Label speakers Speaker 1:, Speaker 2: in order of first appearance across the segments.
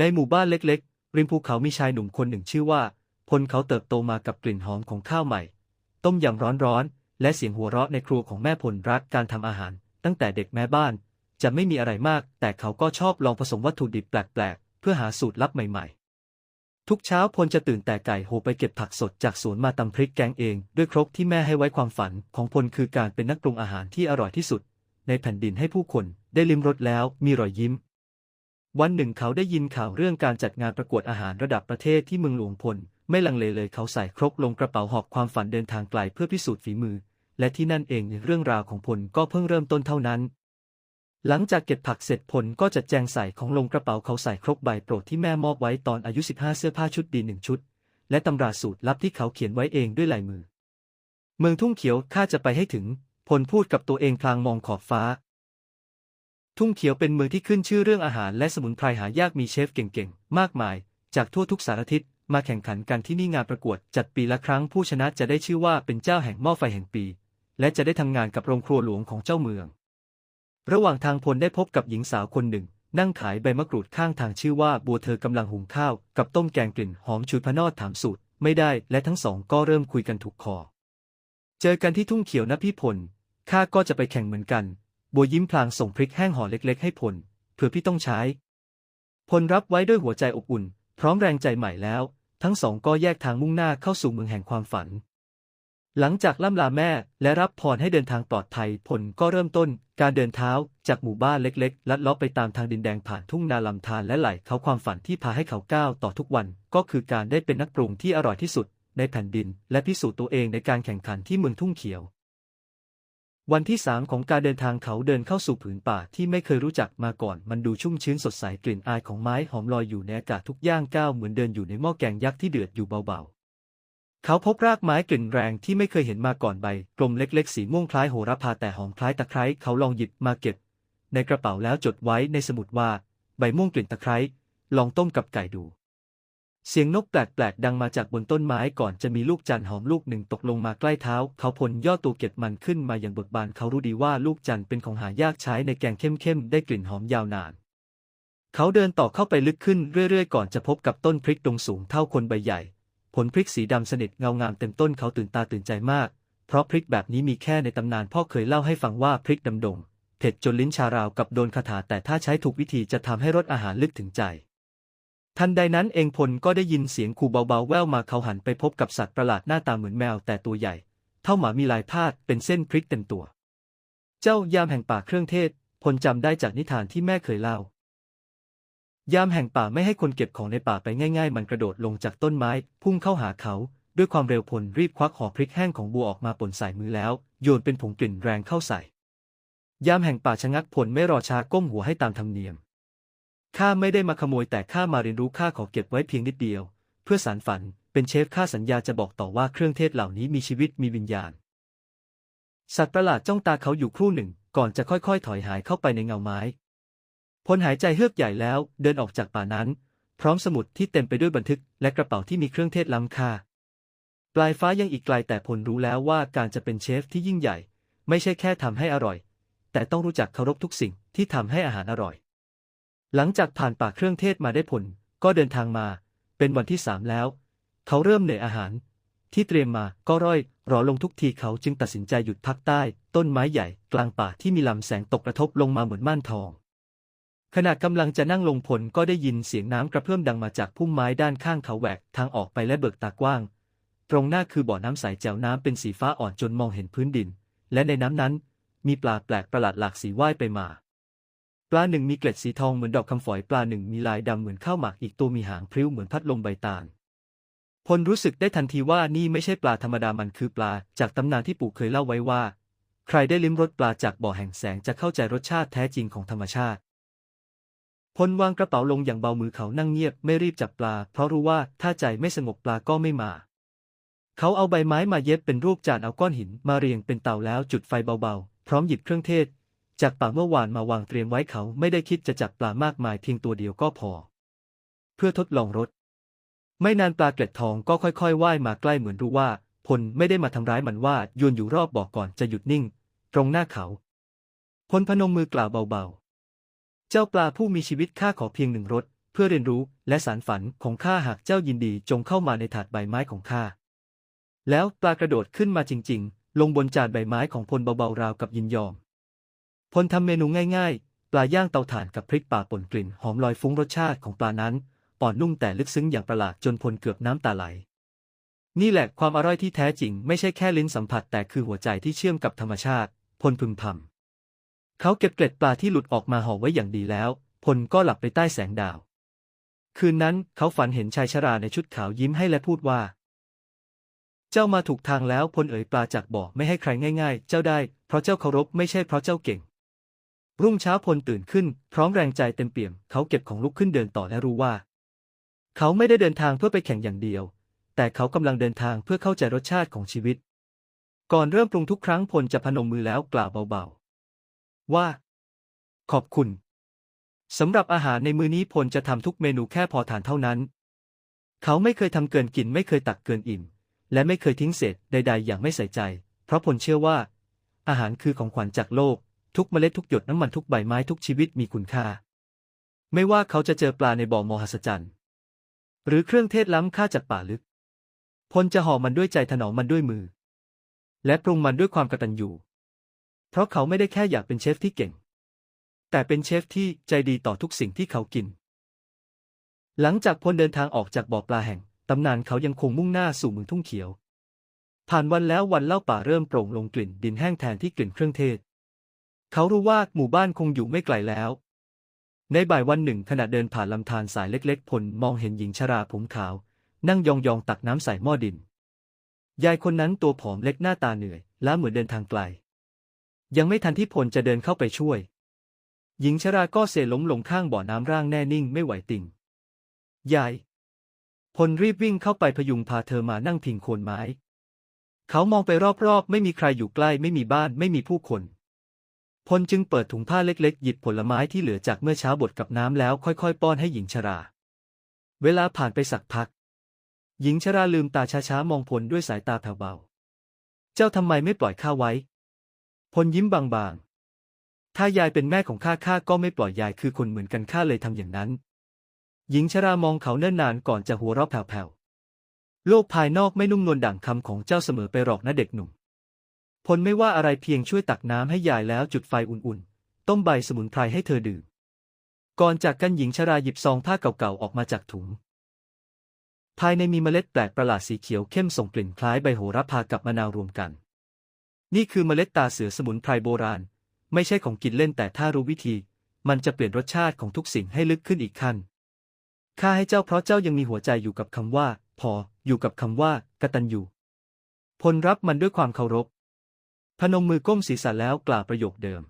Speaker 1: ในหมู่บ้านเล็กๆ ริมภูเขามีชายหนุ่มคนหนึ่งชื่อว่า พลเขาเติบโตมากับกลิ่นหอมของข้าวใหม่ ต้มยำร้อนๆ และเสียงหัวเราะในครัวของแม่พลรักการทำอาหาร ตั้งแต่เด็กแม่บ้าน จะไม่มีอะไรมาก แต่เขาก็ชอบลองผสมวัตถุดิบแปลกๆ เพื่อหาสูตรลับใหม่ๆ ทุกเช้าพลจะตื่นแต่ไก่โหไปเก็บผักสดจากสวนมาตำพริกแกงเองด้วยครกที่แม่ให้ไว้ความฝันของพลคือการเป็นนักปรุงอาหารที่อร่อยที่สุด ในแผ่นดินให้ผู้คนได้ลิ้มรสแล้วมีรอยยิ้ม วันหนึ่งเขาได้ยินข่าวเรื่องการจัดงานประกวดอาหารระดับประเทศที่เมืองหลวงพล ไม่ลังเลเลยเขาใส่ครกลงกระเป๋าหอบความฝันเดินทางไกลเพื่อพิสูจน์ฝีมือ และที่นั่นเองเรื่องราวของพลก็เพิ่งเริ่มต้นเท่านั้น หลังจากเก็บผักเสร็จพลก็จัดแจงใส่ของลงกระเป๋าเขาใส่ครกใบโปรดที่แม่มอบไว้ตอนอายุ 15 เสื้อผ้าชุดดีหนึ่งชุด และตำราสูตรลับที่เขาเขียนไว้เองด้วยลายมือ เมืองทุ่งเขียวข้าจะไปให้ถึงพลพูดกับตัวเองพลางมองขอบฟ้า ทุ่งเขียวเป็นเมืองที่ขึ้นชื่อเรื่องอาหารและสมุนไพรหายากมีเชฟเก่งๆ มากมาย จากทั่วทุกสารทิศมาแข่งขันกันที่นี่งานประกวด จัดปีละครั้งผู้ชนะจะได้ชื่อว่าเป็นเจ้าแห่งหม้อไฟแห่งปี และจะได้ทำงานกับโรงครัวหลวงของเจ้าเมือง ระหว่างทางพลได้พบกับหญิงสาวคนหนึ่ง นั่งขายใบมะกรูดข้างทางชื่อว่าบัวเธอกำลังหุงข้าว กับต้มแกงกลิ่นหอมชุดพนอดถามสูตร ไม่ได้และทั้งสองก็เริ่มคุยกันถูกคอ เจอกันที่ทุ่งเขียวนะพี่พลข้าก็จะไปแข่งเหมือนกัน บัวยิ้มพลางส่งพริกแห้งห่อเล็กๆ ให้พลเผื่อพี่ต้องใช้ พลรับไว้ด้วยหัวใจอบอุ่น พร้อมแรงใจใหม่แล้ว ทั้งสองก็แยกทางมุ่งหน้าเข้าสู่เมืองแห่งความฝัน หลังจากล่ำลาแม่และรับพรให้เดินทางปลอดภัยผลก็เริ่มต้นการเดินเท้าจากหมู่บ้านเล็กๆ ลัดเลาะไปตามทางดินแดงผ่านทุ่งนาลำธารและไหลเขาความฝันที่พาให้เขาก้าวต่อทุกวัน ก็คือการได้เป็นนักปรุงที่อร่อยที่สุด ในแผ่นดิน และพิสูจน์ตัวเองในการแข่งขันที่เมืองทุ่งเขียว วันที่สามของการเดินทางเขาเดินเข้าสู่ผืนป่าที่ไม่เคยรู้จักมาก่อน มันดูชุ่มชื้นสดใสกลิ่นอายของไม้หอมลอยอยู่ในอากาศทุกย่างก้าวเหมือนเดินอยู่ในหม้อแกงยักษ์ที่เดือดอยู่เบาๆ เขาพบรากไม้กลิ่นแรงที่ไม่เคยเห็นมาก่อนใบกลมเล็กๆ สีม่วงคล้ายโหระพาแต่หอมคล้ายตะไคร้เขาลองหยิบมาเก็บ ในกระเป๋าแล้วจดไว้ในสมุดว่า ใบม่วงกลิ่นตะไคร้ลองต้มกับไก่ดู เสียงนกแปลกๆดังมาจากบนต้นไม้ก่อนจะมีลูกจันทร์หอมลูกหนึ่งตกลงมาใกล้เท้า เขาพลย่อตัวเก็บมันขึ้นมาอย่างเบิกบานเขารู้ดีว่าลูกจันทร์เป็นของหายากใช้ในแกงเข้มๆได้กลิ่นหอมยาวนาน เขาเดินต่อเข้าไปลึกขึ้นเรื่อยๆ ก่อนจะพบกับต้นพริกตรงสูงเท่าคนใบใหญ่ ผลพริกสีดำสนิทเงางามเต็มต้นเขาตื่นตาตื่นใจมาก เพราะพริกแบบนี้มีแค่ในตำนานพ่อเคยเล่าให้ฟังว่าพริกดำดงเผ็ดจนลิ้นชาราวกับโดนคาถาแต่ถ้าใช้ถูกวิธีจะทำให้รสอาหารลึกถึงใจ ทันใดนั้นเองพลก็ได้ยินเสียงขู่เบาๆ แว่วมาเขาหันไปพบกับสัตว์ประหลาดหน้าตาเหมือนแมวแต่ตัวใหญ่ เท่าหมามีลายพาดเป็นเส้นพริกเต็มตัว เจ้ายามแห่งป่าเครื่องเทศพลจำได้จากนิทานที่แม่เคยเล่า ยามแห่งป่าไม่ให้คนเก็บของในป่าไปง่าย ๆ มันกระโดดลงจากต้นไม้ พุ่งเข้าหาเขา ด้วยความเร็วพลรีบควักห่อพริกแห้งของบัวออกมาปนใส่มือแล้ว โยนเป็นผงกลิ่นแรงเข้าใส่ ยามแห่งป่าชะงักผลไม่รอช้าก้มหัวให้ตามธรรมเนียม ข้าไม่ได้มาขโมยแต่ข้ามาเรียนรู้ข้าขอเก็บไว้เพียงนิดเดียว เพื่อสารฝัน เป็นเชฟข้าสัญญาจะบอกต่อว่าเครื่องเทศเหล่านี้มีชีวิตมีวิญญาณ สัตว์ประหลาดจ้องตาเขาอยู่ครู่หนึ่ง ก่อนจะค่อยๆ ถอยหายเข้าไปในเงาไม้พลหายใจเฮือกใหญ่แล้วเดินออกจากป่านั้น พร้อมสมุดที่เต็มไปด้วยบันทึก และกระเป๋าที่มีเครื่องเทศล้ำค่า ปลายฟ้ายังอีกไกลแต่พลรู้แล้วว่าการจะเป็นเชฟที่ยิ่งใหญ่ ไม่ใช่แค่ทำให้อร่อย แต่ต้องรู้จักเคารพทุกสิ่งที่ทำให้อาหารอร่อย หลังจากผ่านป่าเครื่องเทศมาได้ผล ก็เดินทางมา เป็นวันที่สามแล้ว เขาเริ่มเหนื่อยอาหาร ที่เตรียมมาก็ร่อย รอลงทุกทีเขาจึงตัดสินใจหยุดพักใต้ ต้นไม้ใหญ่กลางป่าที่มีลำแสงตกกระทบลงมาเหมือนม่านทอง ขณะกำลังจะนั่งลงพลก็ได้ยินเสียงน้ำกระเพื่อมดังมาจากพุ่มไม้ด้านข้างเขาแหวกทางออกไปและเบิกตากว้าง ตรงหน้าคือบ่อน้ำใสแจ๋วน้ำเป็นสีฟ้าอ่อนจนมองเห็นพื้นดิน และในน้ำนั้น มีปลาแปลกประหลาดหลากสีว่ายไปมา ลาหนึ่งมีเกล็ดสีทองเหมือนดอกคำฝอยปลาหนึ่งมีลายดำเหมือนข้าวหมากอีกตัวมีหางพริ้วเหมือนพัดลมใบตาลพลรู้สึกได้ทันทีว่านี่ไม่ใช่ปลาธรรมดามันคือปลาจากตำนานที่ปู่เคยเล่าไว้ว่า ใครได้ลิ้มรสปลาจากบ่อแห่งแสงจะเข้าใจรสชาติแท้จริงของธรรมชาติพลวางกระเป๋าลงอย่างเบามือเขานั่งเงียบไม่รีบจับปลา เพราะรู้ว่าถ้าใจไม่สงบปลาก็ไม่มา เขาเอาใบไม้มาเย็บเป็นรูปจานเอาก้อนหินมาเรียงเป็นเตาแล้วจุดไฟเบาๆ พร้อมหยิบเครื่องเทศ จากป่าเมื่อวานมาวางเตรียมไว้เขาไม่ได้คิดจะจับปลามากมายเพียงตัวเดียวก็พอ เพื่อทดลองรสไม่นานปลาเกล็ดทองก็ค่อยๆว่ายมาใกล้เหมือนรู้ว่า พลไม่ได้มาทำร้ายมันว่าโยนอยู่รอบบ่อก่อนจะหยุดนิ่ง ตรงหน้าเขา พลพนมมือกล่าวเบาๆ เจ้าปลาผู้มีชีวิตข้าขอเพียงหนึ่งรสพื่อเรียนรู้และสารฝันของข้าหากเจ้ายินดีจงเข้ามาในถาดใบไม้ของข้าแล้วปลากระโดดขึ้นมาจริง ๆ ลงบนจานใบไม้ของพลเบาๆราวกับยินยอม พลทำเมนูง่ายๆ ปลาย่างเตาถ่านกับพริกป่าป่นกลิ่นหอมลอยฟุ้งรสชาติของปลานั้นอ่อนนุ่มแต่ลึกซึ้งอย่างประหลาดจนพลเกือบน้ำตาไหล นี่แหละความอร่อยที่แท้จริงไม่ใช่แค่ลิ้นสัมผัสแต่คือหัวใจที่เชื่อมกับธรรมชาติ พลพึมพำเขาเก็บเกล็ดปลาที่หลุดออกมาห่อไว้อย่างดีแล้ว พลก็หลับไปใต้แสงดาว คืนนั้นเขาฝันเห็นชายชราในชุดขาวยิ้มให้และพูดว่า เจ้ามาถูกทางแล้วพลเอ๋ยปลาจากบ่อไม่ให้ใครง่าย ๆ เจ้าได้เพราะเจ้าเคารพไม่ใช่เพราะเจ้าเก่ง รุ่งเช้าพลตื่นขึ้น พร้อมแรงใจเต็มเปี่ยม เขาเก็บของลุกขึ้นเดินต่อและรู้ว่า เขาไม่ได้เดินทางเพื่อไปแข่งอย่างเดียว แต่เขากำลังเดินทางเพื่อเข้าใจรสชาติของชีวิต ก่อนเริ่มปรุงทุกครั้งพลจะพนมมือแล้วกล่าวเบาๆ ว่า ขอบคุณสำหรับอาหารในมื้อนี้พลจะทำทุกเมนูแค่พอทานเท่านั้น เขาไม่เคยทำเกินกินไม่เคยตักเกินอิ่ม และไม่เคยทิ้งเศษใด ๆ อย่างไม่ใส่ใจ เพราะพลเชื่อว่า อาหารคือของขวัญจากโลก ทุกเมล็ดทุกหยดน้ำมันทุกใบไม้ทุกชีวิตมีคุณค่า ไม่ว่าเขาจะเจอปลาในบ่อมหัศจรรย์ หรือเครื่องเทศล้ำค่าจากป่าลึก พลจะห่อมันด้วยใจถนอมมันด้วยมือ และปรุงมันด้วยความกตัญญูเพราะเขาไม่ได้แค่อยากเป็นเชฟที่เก่ง แต่เป็นเชฟที่ใจดีต่อทุกสิ่งที่เขากิน หลังจากพลเดินทางออกจากบ่อปลาแห่งตำนานเขายังคงมุ่งหน้าสู่เมืองทุ่งเขียว ผ่านวันแล้ววันเล่าป่าเริ่มโปร่งลงกลิ่นดินแห้งแทนที่กลิ่นเครื่องเทศ เขารู้ว่าหมู่บ้านคงอยู่ไม่ไกลแล้ว ในบ่ายวันหนึ่งขณะเดินผ่านลำธารสายเล็กๆพลมองเห็นหญิงชราผมขาว นั่งยองๆตักน้ำใส่หม้อดิน ยายคนนั้นตัวผอมเล็กหน้าตาเหนื่อย แล้าเหมือนเดินทางไกล ยังไม่ทันที่พลจะเดินเข้าไปช่วย หญิงชราก็เสล้มลงข้างบ่อน้ำร่างแน่นิ่งไม่ไหวติงยายพลรีบวิ่งเข้าไปพยุงพาเธอมานั่งพิงโคนไม้ เขามองไปรอบๆ ไม่มีใครอยู่ใกล้ ไม่มีบ้าน ไม่มีผู้คน พลจึงเปิดถุงผ้าเล็กๆ หยิบผลไม้ที่เหลือจากเมื่อเช้าบดกับน้ำแล้วค่อยๆ ป้อนให้หญิงชรา เวลาผ่านไปสักพัก หญิงชราลืมตาช้าๆ มองพลด้วยสายตาแผ่วเบา เจ้าทำไมไม่ปล่อยข้าไว้ พลยิ้มบางๆ ถ้ายายเป็นแม่ของข้าข้าก็ไม่ปล่อยยายคือคนเหมือนกันข้าเลยทำอย่างนั้น หญิงชรามองเขาเนิ่นนานก่อนจะหัวเราะแผ่วๆ โลกภายนอกไม่นุ่มนวลดั่งคำของเจ้าเสมอไปหรอกนะเด็กหนุ่ม พลไม่ว่าอะไรเพียงช่วยตักน้ำให้ยายแล้วจุดไฟอุ่นๆ ต้มใบสมุนไพรให้เธอดื่ม ก่อนจากกันหญิงชราหยิบซองผ้าเก่าๆ ออกมาจากถุง ภายในมีเมล็ดแปลกประหลาดสีเขียวเข้มส่งกลิ่นคล้ายใบโหระพากับมะนาวรวมกัน นี่คือเมล็ดตาเสือสมุนไพรโบราณ ไม่ใช่ของกินเล่นแต่ถ้ารู้วิธี มันจะเปลี่ยนรสชาติของทุกสิ่งให้ลึกขึ้นอีกขั้นข้าให้เจ้าเพราะเจ้ายังมีหัวใจอยู่กับคำว่า พออยู่กับคำว่ากตัญญูพลรับมันด้วยความเคารพ พนมมือก้มศีรษะแล้วกล่าวประโยคเดิม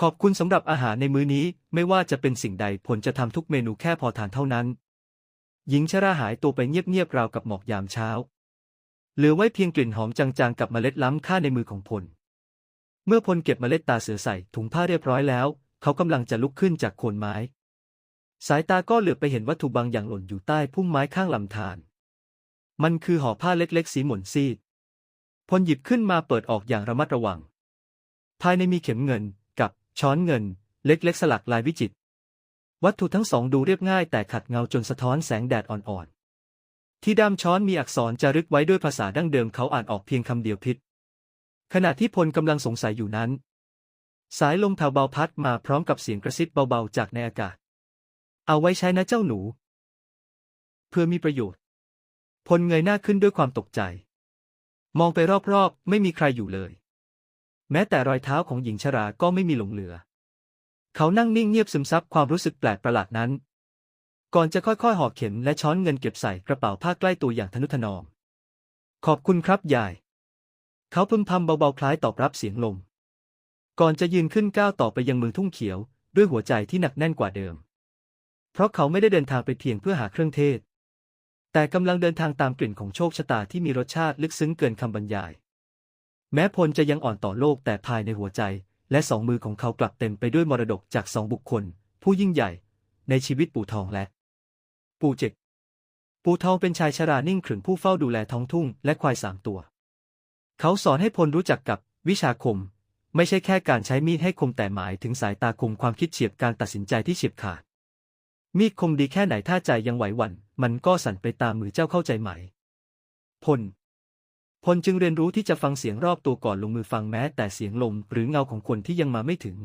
Speaker 1: ขอบคุณสำหรับอาหารในมื้อนี้ ไม่ว่าจะเป็นสิ่งใดผลจะทำทุกเมนูแค่พอทานเท่านั้น หญิงชราหายตัวไปเงียบๆราวกับหมอกยามเช้า เหลือไว้เพียงกลิ่นหอมจางๆกับเมล็ดล้ำค่าในมือของพล เมื่อพลเก็บเมล็ดตาเสือใส่ถุงผ้าเรียบร้อยแล้ว เขากำลังจะลุกขึ้นจากโคนไม้ สายตาก็เหลือบไปเห็นวัตถุบางอย่างหล่นอยู่ใต้พุ่มไม้ข้างลำธารมันคือห่อผ้าเล็กๆ สีหม่นซีด พลหยิบขึ้นมาเปิดออกอย่างระมัดระวัง ภายในมีเข็มเงินกับช้อนเงิน เล็กๆสลักลายวิจิตรวัตถุทั้งสองดูเรียบง่ายแต่ขัดเงาจนสะท้อนแสงแดดอ่อนๆ ที่ด้ามช้อนมีอักษรจารึกไว้ด้วยภาษาดั้งเดิมเขาอ่านออกเพียงคำเดียวพิษ ขณะที่พลกำลังสงสัยอยู่นั้น สายลมแผ่วเบาพัดมาพร้อมกับเสียงกระซิบเบาๆจากในอากาศ เอาไว้ใช้นะเจ้าหนู เพื่อมีประโยชน์ พลเงยหน้าขึ้นด้วยความตกใจ มองไปรอบๆ ไม่มีใครอยู่เลย แม้แต่รอยเท้าของหญิงชราก็ไม่มีหลงเหลือ เขานั่งนิ่งเงียบซึมซับความรู้สึกแปลกประหลาดนั้น ก่อนจะค่อยๆห่อเข็มและช้อนเงินเก็บใส่กระเป๋าผ้าใกล้ตัวอย่างทนุถนอม ขอบคุณครับยาย เขาพึมพำเบาๆคล้ายตอบรับเสียงลม ก่อนจะยืนขึ้นก้าวต่อไปยังเมืองทุ่งเขียว ด้วยหัวใจที่หนักแน่นกว่าเดิม เพราะเขาไม่ได้เดินทางไปเพียงเพื่อหาเครื่องเทศ แต่กำลังเดินทางตามกลิ่นของโชคชะตาที่มีรสชาติลึกซึ้งเกินคำบรรยาย แม้พลจะยังอ่อนต่อโลกแต่ภายในหัวใจ และสองมือของเขากลับเต็มไปด้วยมรดกจากสองบุคคล ผู้ยิ่งใหญ่ ในชีวิตปู่ทองและ ปู่เจกปู่ทองเป็นชายชรานิ่งขรึมผู้เฝ้าดูแลท้องทุ่งและควายสามตัว เขาสอนให้พลรู้จักกับวิชาคม ไม่ใช่แค่การใช้มีดให้คมแต่หมายถึงสายตาคมความคิดเฉียบการตัดสินใจที่เฉียบขาด มีดคมดีแค่ไหนถ้าใจยังไหวหวั่นมันก็สั่นไปตามมือเจ้าเข้าใจไหม พล พลจึงเรียนรู้ที่จะฟังเสียงรอบตัวก่อนลงมือฟังแม้แต่เสียงลมหรือเงาของคนที่ยังมาไม่ถึง